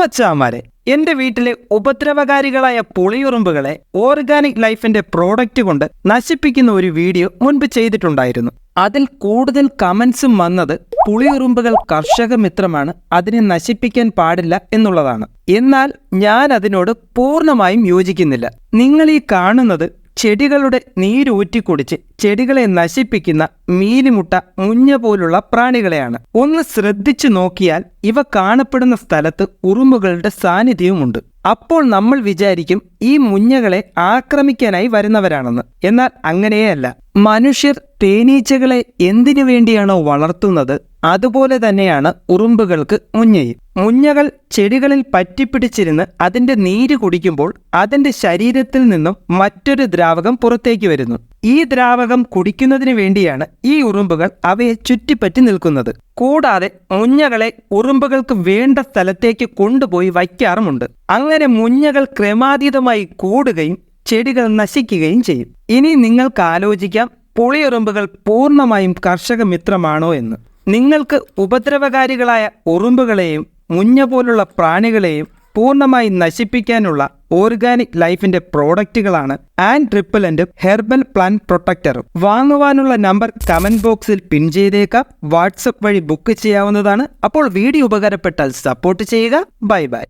മച്ചാമാരെ എന്റെ വീട്ടിലെ ഉപദ്രവകാരികളായ പുളിയുറുമ്പുകളെ ഓർഗാനിക് ലൈഫിന്റെ പ്രോഡക്റ്റ് കൊണ്ട് നശിപ്പിക്കുന്ന ഒരു വീഡിയോ മുൻപ് ചെയ്തിട്ടുണ്ടായിരുന്നു. അതിൽ കൂടുതൽ കമന്റ്സും വന്നത് പുളിയുറുമ്പുകൾ കർഷക മിത്രമാണ് അതിനെ നശിപ്പിക്കാൻ പാടില്ല എന്നുള്ളതാണ്. എന്നാൽ ഞാൻ അതിനോട് പൂർണമായും യോജിക്കുന്നില്ല. നിങ്ങൾ ഈ കാണുന്നത് ചെടികളുടെ നീരൂറ്റിക്കുടിച്ച് ചെടികളെ നശിപ്പിക്കുന്ന മീലിമുട്ട മുഞ്ഞ പോലുള്ള പ്രാണികളെയാണ്. ഒന്ന് ശ്രദ്ധിച്ചു നോക്കിയാൽ ഇവ കാണപ്പെടുന്ന സ്ഥലത്ത് ഉറുമ്പുകളുടെ സാന്നിധ്യവുമുണ്ട്. അപ്പോൾ നമ്മൾ വിചാരിക്കും ഈ മുഞ്ഞകളെ ആക്രമിക്കാനായി വരുന്നവരാണെന്ന്. എന്നാൽ അങ്ങനെയല്ല. മനുഷ്യർ തേനീച്ചകളെ എന്തിനു വേണ്ടിയാണോ വളർത്തുന്നത്? അതുപോലെ തന്നെയാണ് ഉറുമ്പുകൾക്ക് മുഞ്ഞയും. മുഞ്ഞകൾ ചെടികളിൽ പറ്റിപ്പിടിച്ചിരുന്ന് അതിന്റെ നീര് കുടിക്കുമ്പോൾ അതിന്റെ ശരീരത്തിൽ നിന്നും മറ്റൊരു ദ്രാവകം പുറത്തേക്ക് വരുന്നു. ഈ ദ്രാവകം കുടിക്കുന്നതിന് വേണ്ടിയാണ് ഈ ഉറുമ്പുകൾ അവയെ ചുറ്റിപ്പറ്റി നിൽക്കുന്നത്. കൂടാതെ മുഞ്ഞകളെ ഉറുമ്പുകൾക്ക് വേണ്ട സ്ഥലത്തേക്ക് കൊണ്ടുപോയി വയ്ക്കാറുമുണ്ട്. അങ്ങനെ മുഞ്ഞകൾ ക്രമാതീതമായി കൂടുകയും ചെടികൾ നശിക്കുകയും ചെയ്യും. ഇനി നിങ്ങൾക്ക് ആലോചിക്കാം പുളിയുറുമ്പുകൾ പൂർണമായും കർഷക മിത്രമാണോ എന്ന്. നിങ്ങൾക്ക് ഉപദ്രവകാരികളായ ഉറുമ്പുകളെയും മുഞ്ഞ പോലുള്ള പ്രാണികളെയും പൂർണമായി നശിപ്പിക്കാനുള്ള ഓർഗാനിക് ലൈഫിന്റെ പ്രോഡക്റ്റുകളാണ് ആൻഡ് ട്രിപ്പിലന്റും ഹെർബൽ പ്ലാന്റ് പ്രൊട്ടക്ടറും വാങ്ങുവാനുള്ള നമ്പർ കമന്റ് ബോക്സിൽ പിൻ ചെയ്തേക്കാം. വാട്സപ്പ് വഴി ബുക്ക് ചെയ്യാവുന്നതാണ്. അപ്പോൾ വീഡിയോ ഉപകാരപ്പെട്ടാൽ സപ്പോർട്ട് ചെയ്യുക. Bye bye.